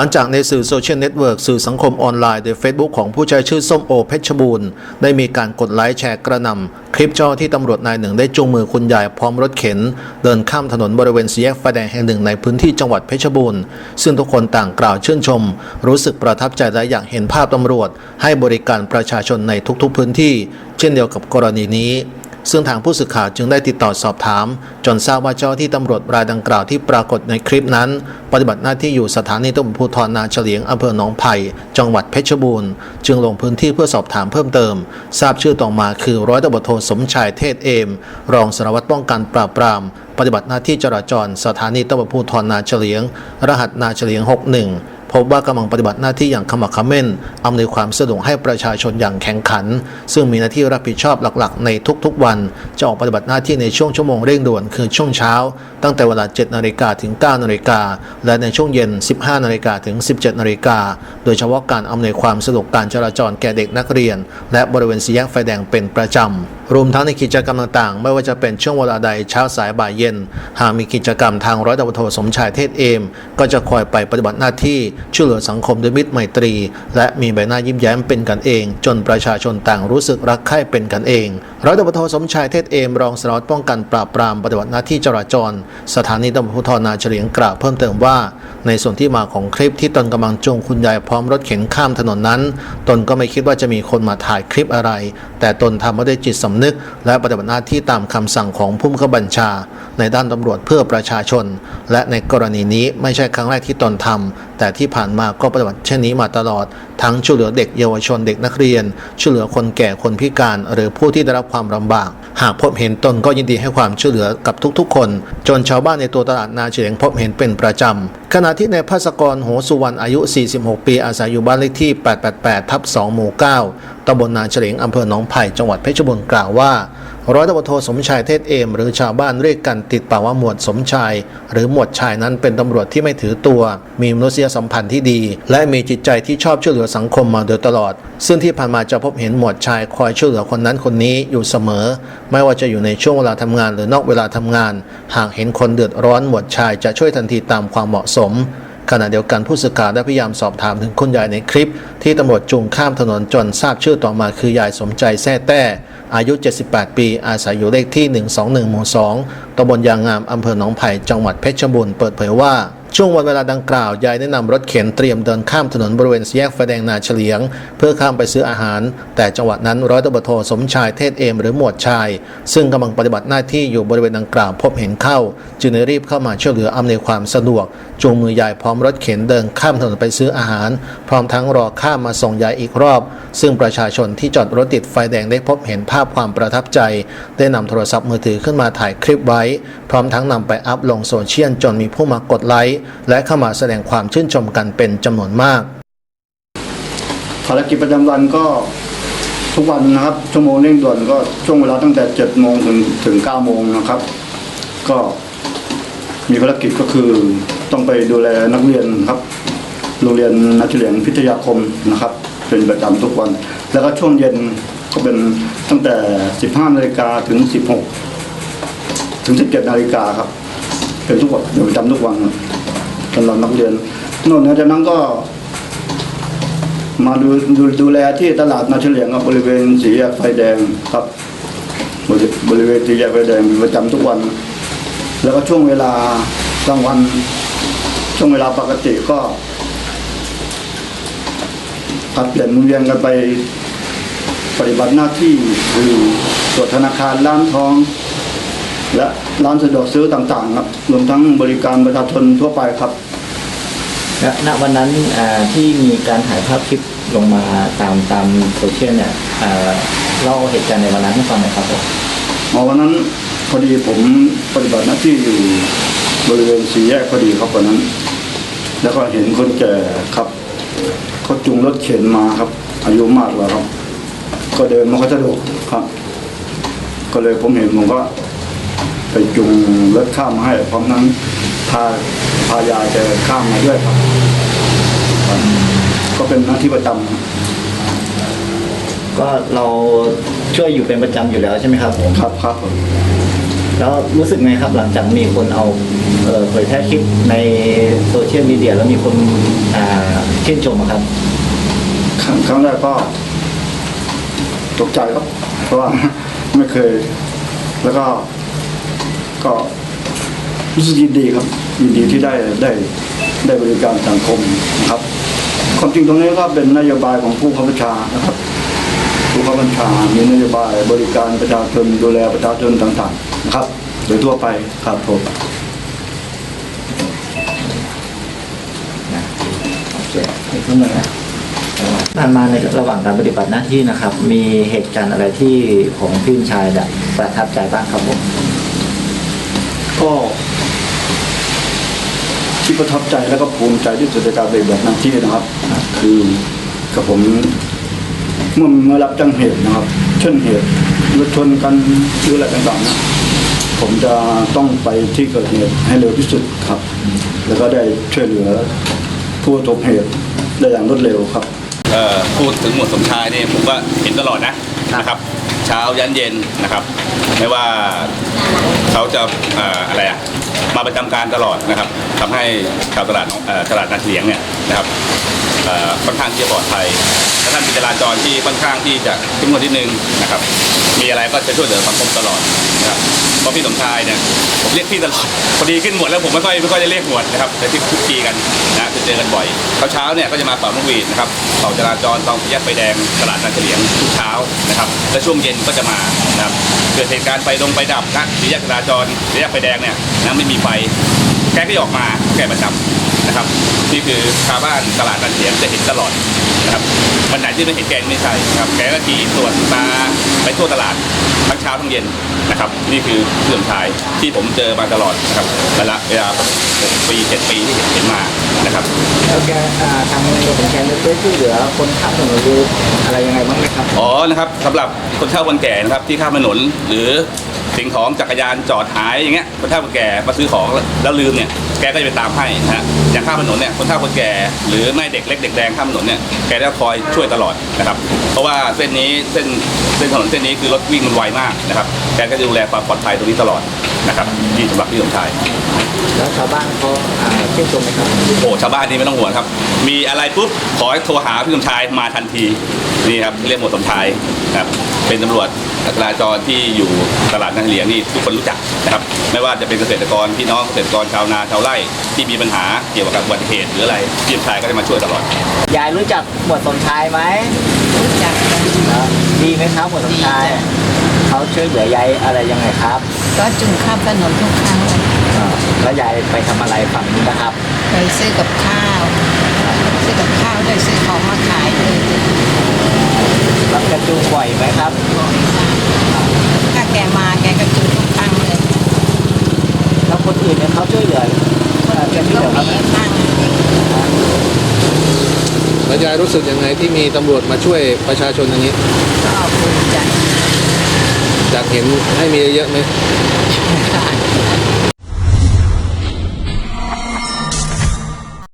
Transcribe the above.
หลังจากในสื่อโซเชียลเน็ตเวิร์กสื่อสังคมออนไลน์โดย Facebook ของผู้ใช้ชื่อส้มโอเพชรบูรณ์ ได้มีการกดไลค์แชร์กระนำ คลิปเจ้าที่ตำรวจนายหนึ่งได้จูงมือคุณยายพร้อมรถเข็น เดินข้ามถนนบริเวณสี่แยกไฟแดงแห่งหนึ่งในพื้นที่จังหวัดเพชรบูรณ์ ซึ่งทุกคนต่างกล่าวชื่นชม รู้สึกประทับใจและอยากเห็นภาพตำรวจ ให้บริการประชาชนในทุกๆพื้นที่ เช่นเดียวกับกรณีนี้ ซึ่งทางผู้สื่อข่าวจึงได้ติดต่อสอบถาม จนทราบว่าเจ้าที่ตำรวจรายดังกล่าวที่ปรากฏในคลิปนั้น ปฏิบัติหน้าที่อยู่สถานีตำรวจภูธรนาเฉลียงอำเภอหนองไผ่จังหวัดเพชรบูรณ์จึงลงพื้นที่เพื่อสอบถามเพิ่มเติม ทราบชื่อต่อมาคือร้อยตำรวจโทสมชายเทศเอม รองสารวัตรป้องกันปราบปราม ปฏิบัติหน้าที่จราจร สถานีตำรวจภูธรนาเฉลียง รหัสนาเฉลียง 61 พบว่ากำลังปฏิบัติหน้าที่อย่างขมักขม้นอำนวยความสะดวกให้ประชาชนอย่างแข่งขัน ซึ่งมีหน้าที่รับผิดชอบหลักๆ ในทุกๆ วัน จะออกปฏิบัติหน้าที่ในช่วงชั่วโมงเร่งด่วนคือช่วงเช้า ตั้งแต่เวลา 7นาฬิกาถึง 9นาฬิกาและในช่วงเย็น 15นาฬิกาถึง 17นาฬิกาโดยเฉพาะการอำนวยความสะดวกการจราจรแก่เด็กนักเรียน และบริเวณสี่แยกไฟแดงเป็นประจำรวมทั้งในกิจกรรมต่างๆ ไม่ว่าจะเป็นช่วงเวลาใดเช้าสายบ่ายเย็น หากมีกิจกรรมทางร้อยตำรวจโทสมชายเทศเอม ก็จะคอยไปปฏิบัติหน้าที่ช่วยเหลือสังคมด้วยมิตรไมตรี และมีใบหน้ายิ้มแย้มเป็นกันเอง จนประชาชนต่างรู้สึกรักใคร่เป็นกันเองร้อยตำรวจโทสมชายเทศเอมรองสารวัตรป้องกันปราบปรามปฏิบัติหน้าที่จราจร สถานีตำรวจภูธรนาเฉลียงกล่าวเพิ่มเติมว่า ในส่วนที่มาของคลิปที่ตนกำลังจูงคุณยายพร้อมรถเข็นข้ามถนนนั้น ตนก็ไม่คิดว่าจะมีคนมาถ่ายคลิปอะไร แต่ตนทำมาด้วยจิตสำนึก และปฏิบัติหน้าที่ตามคำสั่งของผู้บังคับบัญชา ในด้านตำรวจเพื่อประชาชน และในกรณีนี้ไม่ใช่ครั้งแรกที่ตนทำ แต่ที่ผ่านมาก็ปฏิบัติเช่นนี้มาตลอด ทั้งช่วยเหลือเด็กเยาวชนเด็กนักเรียน ช่วยเหลือคนแก่คนพิการ หรือผู้ที่ได้รับความลำบาก หากพบเห็นตนก็ยินดีให้ความช่วยเหลือกับทุกๆ คน จนชาวบ้านในตัวตลาดนาเฉลียงพบเห็นเป็นประจำขณะที่ในภาสกรโหสุวรรณอายุ 46 ปีอาศัยอยู่บ้านเลขที่ 888 ทับ 2 หมู่ 9ตำบลนาเฉลียงอำเภอหนองไผ่จังหวัดเพชรบูรณ์กล่าวว่าร้อยตำรวจโทสมชายเทศเอม หรือชาวบ้านเรียกกันติดปากว่าหมวดสมชาย หรือหมวดชายนั้นเป็นตำรวจที่ไม่ถือตัว มีมนุษยสัมพันธ์ที่ดี และมีจิตใจที่ชอบช่วยเหลือสังคมมาโดยตลอด ซึ่งที่ผ่านมาจะพบเห็นหมวดชายคอยช่วยเหลือคนนั้นคนนี้อยู่เสมอ ไม่ว่าจะอยู่ในช่วงเวลาทำงานหรือนอกเวลาทำงาน หากเห็นคนเดือดร้อนหมวดชายจะช่วยทันทีตามความเหมาะสม ขณะเดียวกันผู้สื่อข่าวได้พยายามสอบถามถึงคุณยายในคลิป ที่ตำรวจจูงข้ามถนนจนทราบชื่อต่อมาคือยายสมใจแท้แต้อายุ 78 ปี อาศัยอยู่เลขที่ 121 หมู่ 2ตำบลยางงาม อำเภอหนองไผ่ จังหวัดเพชรบูรณ์ เปิดเผยว่า ช่วงวันเวลาดังกล่าว ยายได้นำรถเข็นเตรียมเดินข้ามถนนบริเวณแยกไฟแดงนาเฉลียง เพื่อข้ามไปซื้ออาหาร แต่จังหวะนั้นร้อยตำรวจโทสมชายเทศเอมหรือหมวดชาย ซึ่งกำลังปฏิบัติหน้าที่อยู่บริเวณดังกล่าวพบเห็นเข้า จึงได้รีบเข้ามาช่วยเหลืออำนวยความสะดวกจูงมือยายพร้อมรถเข็นเดินข้ามถนนไปซื้ออาหาร พร้อมทั้งรอข้ามมาส่งยายอีกรอบ ซึ่งประชาชนที่จอดรถติดไฟแดงได้พบเห็นภาพความประทับใจ ได้นำโทรศัพท์มือถือขึ้นมาถ่ายคลิปไว้ พร้อมทั้งนำไปอัพลงโซเชียลจนมีผู้มากดไลค์และเข้ามาแสดงความชื่นชมกันเป็นจำนวนมากภารกิจประจำวันก็ทุกวันนะครับ ชั่วโมงเร่งด่วนก็ช่วงเวลาตั้งแต่7โมงถึงถึง9โมงนะครับ ก็มีภารกิจก็คือต้องไปดูแลนักเรียนครับโรงเรียนนักเรียนพิทยาคมนะครับ เป็นประจำทุกวัน แล้วก็ช่วงเย็นก็เป็นตั้งแต่ 15นาฬิกาถึง 16 ถึง 17นาฬิกาครับ เป็นทุกวันเป็นประจำทุกวันครับ สำหรับนักเรียนนอกเหนือจากนั้นก็ มาดูดูดูแลที่ตลาดนาเฉลียงครับบริเวณสีแยกไฟแดงครับ บริบริเวณสีแยกไฟแดงประจำทุกวัน แล้วก็ช่วงเวลากลางวัน ช่วงเวลาปกติก็ผัดเปลี่ยนมุนเวียนกันไปปฏิบัติหน้าที่คือตรวจธนาคารร้านทอง และร้านสะดวกซื้อต่างๆครับรวมทั้งบริการประชาชนทั่วไปครับ และณวันนั้นอ่าที่มีการถ่ายภาพคลิปลงมาตามตามโซเชียลเนี่ยอ่าเล่าเหตุการณ์ในวันนั้นให้ฟังหน่อยครับผมหมอวันนั้นพอดีผมปฏิบัติหน้าที่อยู่บริเวณสี่แยกพอดีครับวันนั้น แล้วก็เห็นคนแก่ครับเขาจุงรถเข็นมาครับ อายุมากแล้วครับ ก็เดินมาก็สะดวกครับ ก็เลยผมเห็นผมก็ ไปจุงรถข้ามาให้พร้อมนั้นพา พายายแกข้ามมาด้วยครับครับ ก็เป็นหน้าที่ประจำครับก็เราช่วยอยู่เป็นประจำอยู่แล้วใช่ไหมครับผมครับครับผมแล้วรู้สึกไงครับหลังจากมีคนเอาเอ่อเผยแพร่คลิปในโซเชียลมีเดียแล้วมีคนอ่าชื่นชมอะครับครั้งครั้งแรกก็ตกใจครับ เพราะว่าไม่เคย แล้วก็ก็รู้สึกยินดีครับ ยินดีที่ได้ได้ได้บริการสังคมนะครับ ความจริงตรงนี้ก็เป็นนโยบายของผู้ข้าราชการนะครับ ผู้ข้าราชการมีนโยบายบริการประชาชนดูแลประชาชนต่างๆนะครับ โดยทั่วไปครับผมนะโอเคอีกครั้งหนึ่งนะผ่านมาในระหว่างการปฏิบัติหน้าที่นะครับ มีเหตุการณ์อะไรที่ของพี่ชายเนี่ยประทับใจบ้างครับผมก็ ที่ประทับใจแล้วก็ภูมิใจที่สุดในการปฏิบัติหน้าที่นะครับ คือกับผมเมื่อมารับจ้งเหตุนะครับ เช่นเหตุรถชนกันหรืออะไรต่างๆนะผมจะต้องไปที่เกิดเหตุให้เร็วที่สุดครับ แล้วก็ได้ช่วยเหลือผู้ประสบเหตุได้อย่างรวดเร็วครับเอ่อพูดถึงหมวดสมชายเนี่ยผมก็เห็นตลอดนะนะครับ เช้ายันเย็นนะครับ ไม่ว่าเขาจะเอ่ออะไรอะ มาประจำการตลอดนะครับทำให้ชาวตลาดตลาดนาเฉียงเนี่ยนะครับค่อนข้างที่จะปลอดภัยและท่านมีจราจรที่ค่อนข้างที่จะเข้มงวดนิดนึงนะครับ มีอะไรก็จะช่วยเหลือสังคมตลอดนะครับเพราะพี่สมชายเนี่ยผมเรียกพี่ตลอดพอดีขึ้นหมวดแล้วผมไม่ค่อยไม่ค่อยได้เรียกหมวดนะครับแต่ที่ทุกทีกันนะจะเจอกันบ่อยเช้าๆเนี่ยก็จะมาเป่านกหวีดนะครับเป่าจราจรตองแยกไฟแดงตลาดนาเฉียงทุกเช้านะครับและช่วงเย็นก็จะมา นะครับเกิดเหตุการณ์ไฟดงไฟดับนะสี่แยกจราจรสี่แยกไฟแดงเนี่ยนะไม่มีไฟ กก็จะออกมาแกประจำนะครับนี่คือชาวบ้านตลาดนันเสียงจะเห็นตลอดนะครับวันไหนที่ไม่เห็นแกไม่ใช่นะครับแกก็ขี่ตรวจมาไปทั่วตลาดทั้งเช้าทั้งเย็นนะครับ นี่คือเรื่องชายที่ผมเจอมาตลอดนะครับระยะเวลา6ปี7ปีที่เห็นเห็นมานะครับแล้วแกอ่าทางโรงแรมได้ช่วยเหลือคนข้ามถนนหรืออะไรยังไงบ้างไหมครับอ๋อนะครับสำหรับคนเฒ่าคนแก่นะครับที่ข้ามถนนหรือ สิ่งของจักรยานจอดหายอย่างเงี้ยคนเฒ่าคนแก่มาซื้อของแล้วลืมเนี่ยแกก็จะไปตามให้นะฮะอย่างข้ามถนนเนี่ยคนเฒ่าคนแก่หรือไม่เด็กเล็กเด็กแดงข้ามถนนเนี่ยแกจะคอยช่วยตลอดนะครับ เพราะว่าเส้นนี้เส้นเส้นถนนเส้นนี้คือรถวิ่งมันไวมากนะครับแกก็จะดูแลความปลอดภัยตรงนี้ตลอดนะครับนี่สำหรับพี่สมชายแล้วชาวบ้านเขาอ่าชื่นชมไหมครับโอ้ชาวบ้านนี่ไม่ต้องห่วงครับ มีอะไรปุ๊บขอให้โทรหาพี่สมชายมาทันทีนี่ครับเรียกหมวดสมชายครับ เป็นตำรวจจราจรที่อยู่ตลาดนาเหลียงนี่ทุกคนรู้จักนะครับ ไม่ว่าจะเป็นเกษตรกรพี่น้องเกษตรกรชาวนาชาวไร่ที่มีปัญหาเกี่ยวกับอุบัติเหตุหรืออะไรพี่สมชายก็จะมาช่วยตลอด ยายรู้จักหมวดสมชายไหมรู้จักกันดีไหมครับหมวดสมชายดีจ้ะเขาช่วยเหลือยายอะไรยังไงครับ ก็จุ่มข้ามถนนทุกครั้งเลยอ่าแล้วยายไปทำอะไรฝั่งนี้นะครับ ไปซื้อกับข้าว ซื้อกับข้าวด้วยซื้อของมาขายเลย รับกระจูงบ่อยไหมครับ ถ้าแกมาแกก็จุ่มทุกครั้งเลยแล้วคนอื่นเนี่ยเขาช่วยเหลือเอ่อแกช่วยเหก็ลือเขามีไหมบ้างแล้วยายรู้สึกยังไงที่มีตำรวจมาช่วยประชาชนอย่างนี้ก็ภูมิใจอยากเห็นให้มีเยอะๆไหมค่ะ